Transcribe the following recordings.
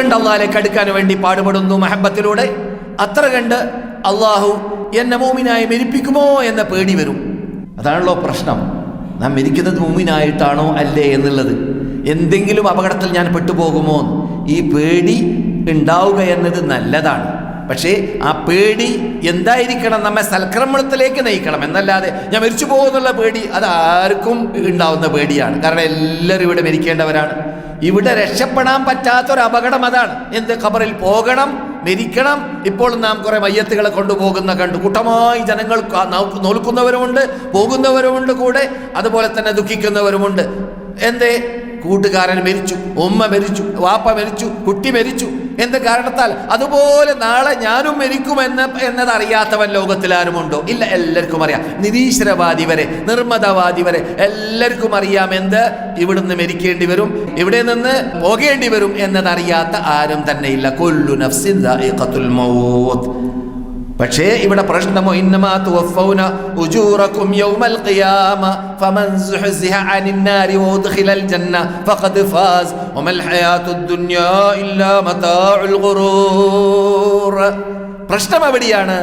കണ്ട് അള്ളാഹിലേക്ക് അടുക്കാൻ വേണ്ടി പാടുപെടുന്നു മഹബത്തിലൂടെ. അത്ര കണ്ട് അള്ളാഹു എന്നെ മൂമിനായി മരിപ്പിക്കുമോ എന്ന പേടി വരും. അതാണല്ലോ പ്രശ്നം. നാം മരിക്കുന്നത് മൂമിനായിട്ടാണോ അല്ലേ എന്നുള്ളത്. എന്തെങ്കിലും അപകടത്തിൽ ഞാൻ പെട്ടുപോകുമോ? ഈ പേടി ഉണ്ടാവുക എന്നത് നല്ലതാണ്. പക്ഷേ ആ പേടി എന്തായിരിക്കണം നമ്മെ സൽക്രമണത്തിലേക്ക് നയിക്കണം. എന്നല്ലാതെ ഞാൻ മരിച്ചു പോകുന്നുള്ള പേടി അത് ആർക്കും ഉണ്ടാവുന്ന പേടിയാണ്. കാരണം എല്ലാവരും ഇവിടെ മരിക്കേണ്ടവരാണ്. ഇവിടെ രക്ഷപ്പെടാൻ പറ്റാത്തൊരു അപകടം അതാണ്. എന്ത്? ഖബറിൽ പോകണം മരിക്കണം. ഇപ്പോൾ നാം കുറെ മയ്യത്തുകളെ കൊണ്ടുപോകുന്ന കണ്ടു. കൂട്ടമായി ജനങ്ങൾ നോൽക്കുന്നവരുമുണ്ട് പോകുന്നവരുമുണ്ട് കൂടെ. അതുപോലെ തന്നെ ദുഃഖിക്കുന്നവരുമുണ്ട്. എന്തേ? കൂട്ടുകാരൻ മരിച്ചു ഉമ്മ മരിച്ചു വാപ്പ മരിച്ചു കുട്ടി മരിച്ചു. എന്ത് കാരണത്താൽ? അതുപോലെ നാളെ ഞാനും മരിക്കുമെന്ന് എന്നതറിയാത്തവൻ ലോകത്തിൽ ആരുമുണ്ടോ ഇല്ല എല്ലാവർക്കും അറിയാം. നിരീശ്വരവാദി വരെ നിർമ്മതവാദി വരെ എല്ലാവർക്കും അറിയാം എന്ത്? ഇവിടുന്ന് മരിക്കേണ്ടി വരും ഇവിടെ നിന്ന് പോകേണ്ടി വരും എന്നതറിയാത്ത ആരും തന്നെ ഇല്ല കൊല്ലു നഫ്സിൻ പക്ഷേ ഇവിടെ പ്രശ്നമോ ഇന്നമാ തുവഫൗന ഉജൂറക്കും യൗമൽ ഖിയാമ ഫമൻ സുഹ്സിഹ അനിൻ നാരി വഉദ്ഖിലൽ ജന്ന ഫഖദ് ഫാസ് വമൽ ഹയാത്തുദ് ദുനിയാ ഇല്ലാ മതാഉൽ ഖുറൂർ പ്രശ്നം എവിടെയാണ്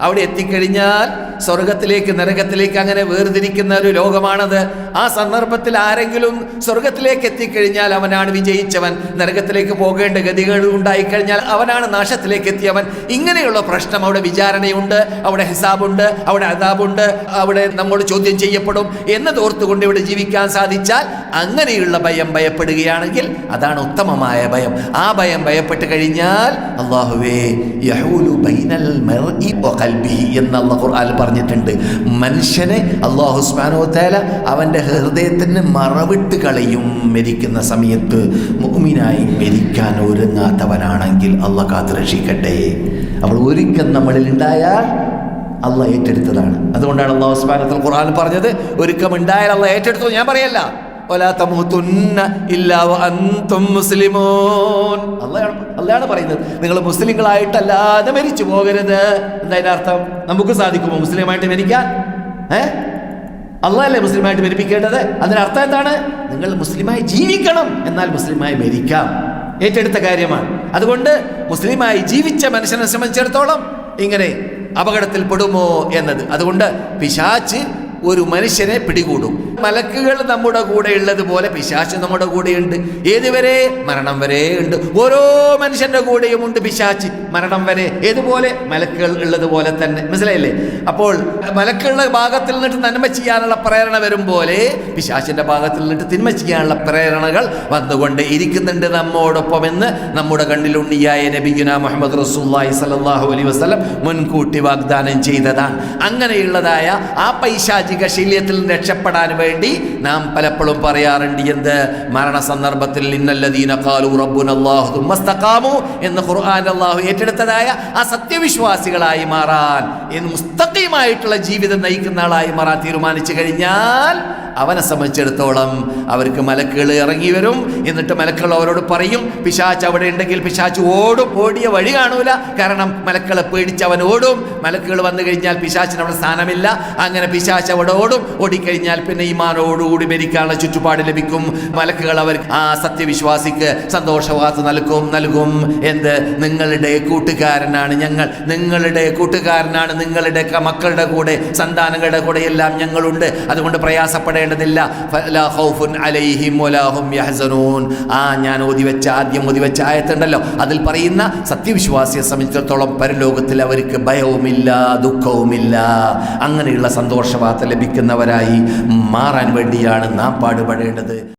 അവിടെ എത്തിക്കഴിഞ്ഞാൽ സ്വർഗത്തിലേക്ക് നരകത്തിലേക്ക് അങ്ങനെ വേർതിരിക്കുന്ന ഒരു ലോകമാണത്. ആ സന്ദർഭത്തിൽ ആരെങ്കിലും സ്വർഗത്തിലേക്ക് എത്തിക്കഴിഞ്ഞാൽ അവനാണ് വിജയിച്ചവൻ. നരകത്തിലേക്ക് പോകേണ്ട ഗതികൾ ഉണ്ടായിക്കഴിഞ്ഞാൽ അവനാണ് നാശത്തിലേക്ക് എത്തിയവൻ. ഇങ്ങനെയുള്ള പ്രശ്നം അവിടെ വിചാരണയുണ്ട് അവിടെ ഹിസാബുണ്ട് അവിടെ അതാബുണ്ട് അവിടെ നമ്മോട് ചോദ്യം ചെയ്യപ്പെടും എന്നത് ഓർത്തുകൊണ്ട് ഇവിടെ ജീവിക്കാൻ സാധിച്ചാൽ അങ്ങനെയുള്ള ഭയം ഭയപ്പെടുകയാണെങ്കിൽ അതാണ് ഉത്തമമായ ഭയം. ആ ഭയം ഭയപ്പെട്ട് കഴിഞ്ഞാൽ അള്ളാഹുവേ യഹൂലു ബൈനൽ ഖൽബിഹി എന്ന് അള്ള ഖുർആനിൽ പറഞ്ഞിട്ടുണ്ട്. മനുഷ്യനെ അള്ളാഹു സുബ്ഹാനഹു തആല അവന്റെ ഹൃദയത്തിന് മറവിട്ട് കളയും മരിക്കുന്ന സമയത്ത്. മുഅ്മിനായി മരിക്കാൻ ഒരുങ്ങാത്തവനാണെങ്കിൽ അള്ളാഹ് കാത്തു രക്ഷിക്കട്ടെ. അവൾ ഒരിക്കൽ നമ്മളിൽ ഉണ്ടായാൽ അള്ള ഏറ്റെടുത്തതാണ്. അതുകൊണ്ടാണ് അള്ളാഹു സുബ്ഹാനഹു ഖുർആൻ പറഞ്ഞത് ഒരുക്കം ഉണ്ടായാൽ അള്ള ഏറ്റെടുത്തു. ഞാൻ പറയല്ല. അല്ലയാണ് പറയുന്നത്. നിങ്ങൾ മുസ്ലിങ്ങളായിട്ടല്ലാതെ മരിച്ചു പോകരുത്. എന്തായാലും അർത്ഥം? നമുക്ക് സാധിക്കുമോ മുസ്ലിമായിട്ട് മരിക്കാൻ? ഏ? അള്ളാഹല്ലേ മുസ്ലിമായിട്ട് മരിപ്പിക്കേണ്ടത്? അതിനർത്ഥം എന്താണ്? നിങ്ങൾ മുസ്ലിമായി ജീവിക്കണം എന്നാൽ മുസ്ലിമായി മരിക്കാം. ഏറ്റെടുത്ത കാര്യമാണ്. അതുകൊണ്ട് മുസ്ലിമായി ജീവിച്ച മനുഷ്യനെ സംബന്ധിച്ചിടത്തോളം ഇങ്ങനെ അപകടത്തിൽ പെടുമോ എന്നത്. അതുകൊണ്ട് പിശാച്ച് ഒരു മനുഷ്യനെ പിടികൂടും. മലക്കുകൾ നമ്മുടെ കൂടെ ഉള്ളതുപോലെ പിശാച്ച് നമ്മുടെ കൂടെയുണ്ട് ഏതുവരെ? മരണം വരെ ഉണ്ട്. ഓരോ മനുഷ്യന്റെ കൂടെയും ഉണ്ട് പിശാച്ച് മരണം വരെ. ഏതുപോലെ? മലക്കുകൾ ഉള്ളതുപോലെ തന്നെ. മനസ്സിലായില്ലേ? അപ്പോൾ മലക്കുകളുടെ ഭാഗത്തിൽ നിന്നിട്ട് നന്മ ചെയ്യാനുള്ള പ്രേരണ വരും പോലെ പിശാച്ചിന്റെ ഭാഗത്തിൽ നിന്നിട്ട് തിന്മ ചെയ്യാനുള്ള പ്രേരണകൾ വന്നുകൊണ്ട് ഇരിക്കുന്നുണ്ട് നമ്മോടൊപ്പം എന്ന് നമ്മുടെ കണ്ണിലുണ്ണിയായ നബിഗുന മുഹമ്മദ് റസൂല്ലായി സലാഹു അലൈഹി വസല്ലം മുൻകൂട്ടി വാഗ്ദാനം ചെയ്തതാണ്. അങ്ങനെയുള്ളതായ ആ പൈശാചിക ശല്യത്തിൽ രക്ഷപ്പെടാൻ വേണ്ടി നാം പലപ്പോഴും പറയാറുണ്ട് എന്ത്? മരണ സന്ദർഭത്തിൽ ഇന്നല്ലദീന എന്ന് ഖുർആൻ ഏറ്റെടുത്തതായ ആ സത്യവിശ്വാസികളായി മാറാൻ മുസ്തഖീമായിട്ടുള്ള ജീവിതം നയിക്കുന്ന ആളായി മാറാൻ തീരുമാനിച്ചു കഴിഞ്ഞാൽ അവനെ സംബന്ധിച്ചിടത്തോളം അവർക്ക് മലക്കുകൾ ഇറങ്ങി വരും. എന്നിട്ട് മലക്കുകൾ അവരോട് പറയും പിശാച്ച് അവിടെ ഉണ്ടെങ്കിൽ പിശാച്ച് ഓടും. ഓടിയ വഴി കാണൂല. കാരണം മലക്കളെ പേടിച്ച് അവൻ ഓടും. മലക്കുകൾ വന്നു കഴിഞ്ഞാൽ പിശാച്ചിന് അവിടെ സ്ഥാനമില്ല. അങ്ങനെ പിശാച്ച് അവിടെ ഓടും. ഓടിക്കഴിഞ്ഞാൽ പിന്നെ ഈമാനോടുകൂടി മരിക്കാനുള്ള ചുറ്റുപാട് ലഭിക്കും. മലക്കുകൾ അവർ ആ സത്യവിശ്വാസിക്ക് സന്തോഷവാർത്ത നൽകും. നൽകും. എന്ത്? നിങ്ങളുടെ കൂട്ടുകാരനാണ് ഞങ്ങൾ. നിങ്ങളുടെ കൂട്ടുകാരനാണ് നിങ്ങളുടെ മക്കളുടെ കൂടെ സന്താനങ്ങളുടെ കൂടെ എല്ലാം ഞങ്ങളുണ്ട്. അതുകൊണ്ട് പ്രയാസപ്പെടേണ്ടതില്ല യഹ്സനൂൻ. ആ ഞാൻ ഓതി വെച്ച ആദ്യം ഓതി വെച്ച ആയത്തുണ്ടല്ലോ. അതിൽ പറയുന്ന സത്യവിശ്വാസിയെ സംബന്ധിച്ചിടത്തോളം പരലോകത്തിൽ അവർക്ക് ഭയവുമില്ല ദുഃഖവുമില്ല. അങ്ങനെയുള്ള സന്തോഷവാർത്ത ലഭിക്കുന്നവരായി മാറാൻ വേണ്ടിയാണ് നാം പാടുപെടേണ്ടത്.